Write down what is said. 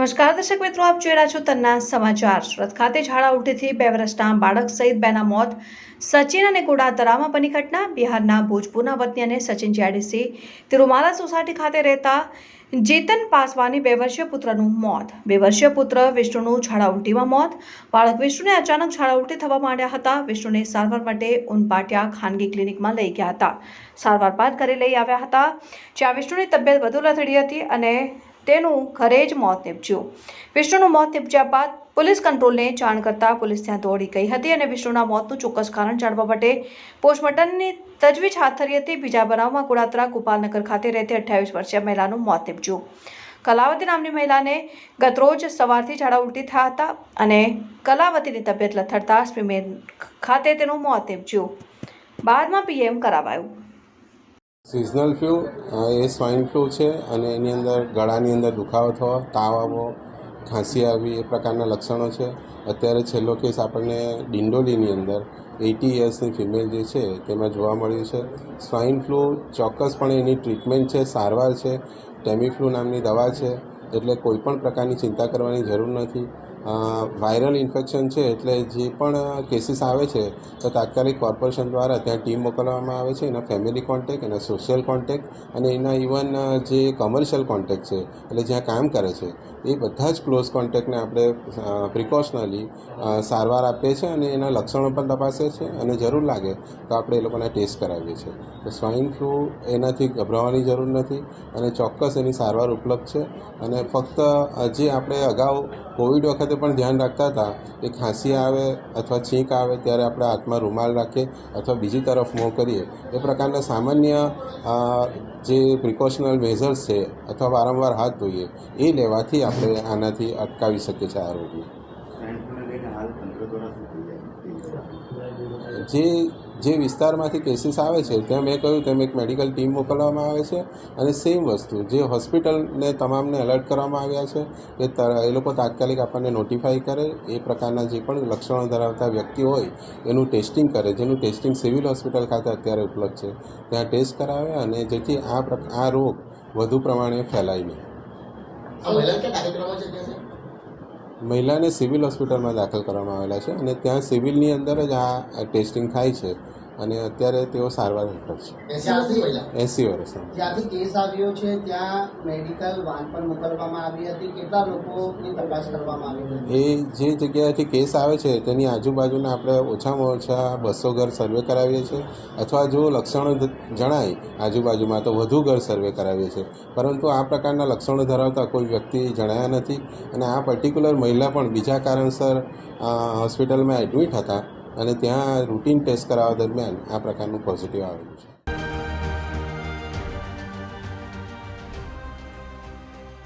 નમસ્કાર, દર્શક મિત્રો, આપ જોઈ રહ્યા છો તન્ના સમાચાર. સુરત ખાતે ઝાડા ઉલટીથી બે વર્ષના બાળક સહિત બેના મોત. સચિન અને ગોડાદરામાં બની ઘટના. બિહારના ભોજપુરના વતની અને સચિન જેડીસી તિરુમાલા સોસાયટી ખાતે રહેતા જેતન પાસવાની બે વર્ષીય પુત્રનું મોત. બે વર્ષીય પુત્ર વિષ્ણુનું ઝાડા ઉલટીમાં મોત. બાળક વિષ્ણુને અચાનક ઝાડા ઉલટી થવા માંડ્યા હતા. વિષ્ણુને સારવાર માટે ઉનપાટિયા ખાનગી ક્લિનિકમાં લઈ ગયા હતા. સારવાર બાદ ઘરે લઈ આવ્યા હતા. જ્યાં વિષ્ણુની તબિયત વધુ લથડી હતી અને તેનું ઘરે જ મોત નીપજ્યું. વિષ્ણુનું મોત નીપજ્યા બાદ પોલીસ કંટ્રોલને જાણ કરતા પોલીસ ત્યાં દોડી ગઈ હતી અને વિષ્ણુના મોતનું ચોક્કસ કારણ જાણવા માટે પોસ્ટમોર્ટમની તજવીજ હાથ ધરી હતી. બીજા બનાવમાં કુડાત્રા ગોપાલનગર ખાતે રહેતી અઠ્યાવીસ વર્ષીય મહિલાનું મોત નીપજ્યું. કલાવતી નામની મહિલાને ગતરોજ સવારથી ઝાડા ઉલટી થયા હતા અને કલાવતીની તબિયત લથડતા સ્વીમેર ખાતે તેનું મોત નીપજ્યું. બાદમાં પીએમ કરાવાયું. સિઝનલ ફ્લૂ એ સ્વાઇન ફ્લૂ છે અને એની અંદર ગળાની અંદર દુખાવો થવો, તાવ આવવો, ખાંસી આવવી એ પ્રકારના લક્ષણો છે. અત્યારે છેલ્લો કેસ આપણને ડિંડોલીની અંદર એટી યર્સની ફિમેલ જે છે તેમાં જોવા મળ્યું છે. સ્વાઇન ફ્લૂ ચોક્કસપણે એની ટ્રીટમેન્ટ છે, સારવાર છે. ટેમીફ્લુ નામની દવા છે, એટલે કોઈપણ પ્રકારની ચિંતા કરવાની જરૂર નથી. વાયરલ ઇન્ફેક્શન છે એટલે જે પણ કેસીસ આવે છે, તો તાત્કાલિક કોર્પોરેશન દ્વારા ત્યાં ટીમ મોકલવામાં આવે છે, એના ફેમિલી કોન્ટેક એના સોશિયલ કોન્ટેક અને એના ઇવન જે કમર્શિયલ કોન્ટેક છે, એટલે જ્યાં કામ કરે છે, એ બધા જ ક્લોઝ કોન્ટેક્ટને આપણે પ્રિકોશનલી સારવાર આપીએ છીએ અને એના લક્ષણો પણ તપાસીએ છીએ અને જરૂર લાગે તો આપણે એ લોકોના ટેસ્ટ કરાવીએ છીએ. તો સ્વાઇન ફ્લૂ એનાથી ગભરાવાની જરૂર નથી અને ચોક્કસ એની સારવાર ઉપલબ્ધ છે અને ફક્ત જે આપણે અગાઉ કોવિડ વખતે પણ ધ્યાન રાખતા હતા. કે ખાંસી આવે અથવા છીંક આવે ત્યારે આપણે હાથમાં રૂમાલ રાખીએ અથવા બીજી તરફ મોં કરીએ. એ પ્રકારના સામાન્ય જે પ્રિકોશનલ મેઝર્સ છે અથવા વારંવાર હાથ ધોઈએ એ લેવાથી આપણે આનાથી અટકાવી શકીએ છીએ આ રોગને જે જે વિસ્તારમાંથી કેસીસ આવે છે ત્યાં મેં કહ્યું, તેમ એક મેડિકલ ટીમ મોકલવામાં આવે છે અને સેમ વસ્તુ, જે હોસ્પિટલને તમામને એલર્ટ કરવામાં આવ્યા છે, એ એ લોકો તાત્કાલિક આપણને નોટિફાઈ કરે, એ પ્રકારના જે પણ લક્ષણો ધરાવતા વ્યક્તિ હોય, એનું ટેસ્ટિંગ કરે, જેનું ટેસ્ટિંગ સિવિલ હોસ્પિટલ ખાતે અત્યારે ઉપલબ્ધ છે. ત્યાં ટેસ્ટ કરાવે અને જેથી આ આ રોગ વધુ પ્રમાણે ફેલાય નહીં. મહિલાને સિવિલ હોસ્પિટલમાં દાખલ કરવામાં આવેલા છે અને ત્યાં સિવિલની અંદર જ આ ટેસ્ટિંગ થાય છે. અને અત્યારે તેઓ સારવાર હેઠળ છે. એસી વર્ષ જ્યાંથી કેસ આવ્યો છે ત્યાં મેડિકલ વાન પર મોકલવામાં આવી હતી. કેટલા લોકોની તપાસ કરવામાં આવી હતી? એ જે જગ્યાએથી કેસ આવે છે તેની આજુબાજુના આપણે ઓછામાં ઓછા બસો ઘર સર્વે કરાવીએ છીએ. અથવા જો લક્ષણો જણાય આજુબાજુમાં તો વધુ ઘર સર્વે કરાવીએ છીએ. પરંતુ આ પ્રકારના લક્ષણો ધરાવતા કોઈ વ્યક્તિ જણાયા નથી. અને આ પર્ટિક્યુલર મહિલા પણ બીજા કારણસર હોસ્પિટલમાં એડમિટ હતા. અને ત્યાં રૂટીન ટેસ્ટ કરાવવા દરમિયાન આ પ્રકારનું પોઝિટિવ આવેલું છે.